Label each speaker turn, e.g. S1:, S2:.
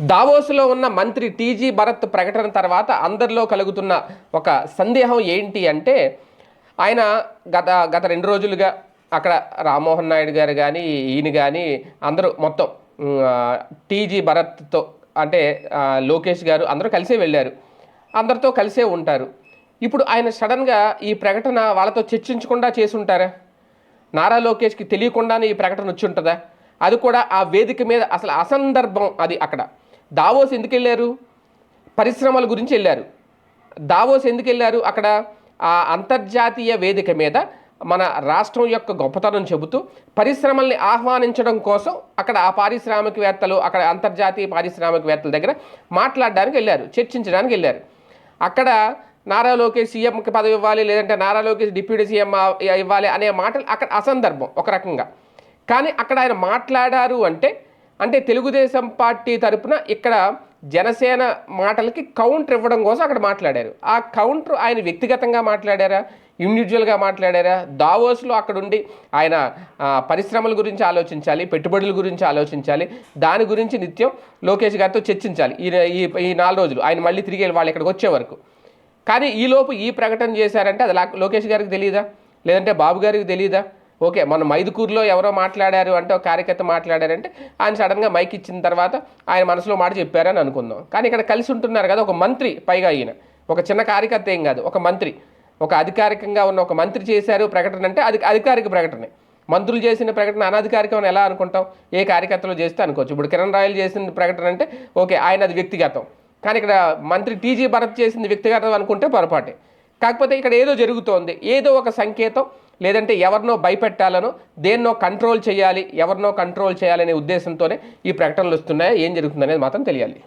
S1: దావోస్లో ఉన్న మంత్రి టీజీ భరత్ ప్రకటన తర్వాత అందరిలో కలుగుతున్న ఒక సందేహం ఏంటి అంటే ఆయన గత గత రెండు రోజులుగా అక్కడ రామ్మోహన్ నాయుడు గారు కానీ ఈయన కానీ అందరూ మొత్తం టీజీ భరత్తో అంటే లోకేష్ గారు అందరూ కలిసే వెళ్ళారు. అందరితో కలిసే ఉంటారు. ఇప్పుడు ఆయన సడన్గా ఈ ప్రకటన వాళ్ళతో చర్చించకుండా చేసి ఉంటారా నారా లోకేష్కి తెలియకుండానే ఈ ప్రకటన వచ్చి ఉంటుందా? అది కూడా ఆ వేదిక మీద అసలు అసందర్భం అది అక్కడ. దావోస్ ఎందుకు వెళ్ళారు? పరిశ్రమల గురించి వెళ్ళారు. దావోస్ ఎందుకు వెళ్ళారు? అక్కడ ఆ అంతర్జాతీయ వేదిక మీద మన రాష్ట్రం యొక్క గొప్పతనం చెబుతూ పరిశ్రమల్ని ఆహ్వానించడం కోసం అక్కడ ఆ పారిశ్రామికవేత్తలు అక్కడ అంతర్జాతీయ పారిశ్రామికవేత్తల దగ్గర మాట్లాడడానికి వెళ్ళారు చర్చించడానికి వెళ్ళారు. అక్కడ నారా లోకేష్ సీఎంకి పదవి ఇవ్వాలి లేదంటే నారా లోకేష్ డిప్యూటీ సీఎం ఇవ్వాలి అనే మాటలు అక్కడ అసందర్భం ఒక రకంగా. కానీ అక్కడ ఆయన మాట్లాడారు అంటే అంటే తెలుగుదేశం పార్టీ తరపున ఇక్కడ జనసేన మాటలకి కౌంటర్ ఇవ్వడం కోసం అక్కడ మాట్లాడారు. ఆ కౌంటర్ ఆయన వ్యక్తిగతంగా మాట్లాడారా? ఇండివిజువల్గా మాట్లాడారా? దావోస్లో అక్కడుండి ఆయన పరిశ్రమల గురించి ఆలోచించాలి పెట్టుబడుల గురించి ఆలోచించాలి దాని గురించి నిత్యం లోకేష్ గారితో చర్చించాలి ఈ ఈ నాలుగు రోజులు. ఆయన మళ్ళీ తిరిగి వాళ్ళు ఇక్కడికి వచ్చే వరకు. కానీ ఈలోపు ఈ ప్రకటన చేశారంటే అది లా- లోకేష్ గారికి తెలియదా లేదంటే బాబు గారికి తెలియదా ఓకే మన మైదుకూరులో ఎవరో మాట్లాడారు అంటే ఒక కార్యకర్త మాట్లాడారంటే ఆయన సడన్గా మైక్ ఇచ్చిన తర్వాత ఆయన మనసులో మాట చెప్పారని అనుకుందాం. కానీ ఇక్కడ కలిసి ఉంటున్నారు కదా ఒక మంత్రి పైగా ఈయన. ఒక చిన్న కార్యకర్త ఏం కాదు ఒక మంత్రి. ఒక అధికారికంగా ఉన్న ఒక మంత్రి చేశారు ప్రకటన అంటే అది అధికారిక ప్రకటనే. మంత్రులు చేసిన ప్రకటన అనధికారికం అని ఎలా అనుకుంటాం? ఏ కార్యకర్తలు చేస్తే అనుకోవచ్చు. ఇప్పుడు కిరణ్ రాయలు చేసిన ప్రకటన అంటే ఓకే ఆయన అది వ్యక్తిగతం. కానీ ఇక్కడ మంత్రి టీజీ భరత్ చేసింది వ్యక్తిగతం అనుకుంటే పొరపాటే. కాకపోతే ఇక్కడ ఏదో జరుగుతోంది. ఏదో ఒక సంకేతం లేదంటే ఎవరినో భయపెట్టాలనో దేన్నో కంట్రోల్ చేయాలి ఎవరినో కంట్రోల్ చేయాలనే ఉద్దేశంతోనే ఈ ప్రకటనలు వస్తున్నాయా ఏం జరుగుతుందనేది మాత్రం తెలియాలి.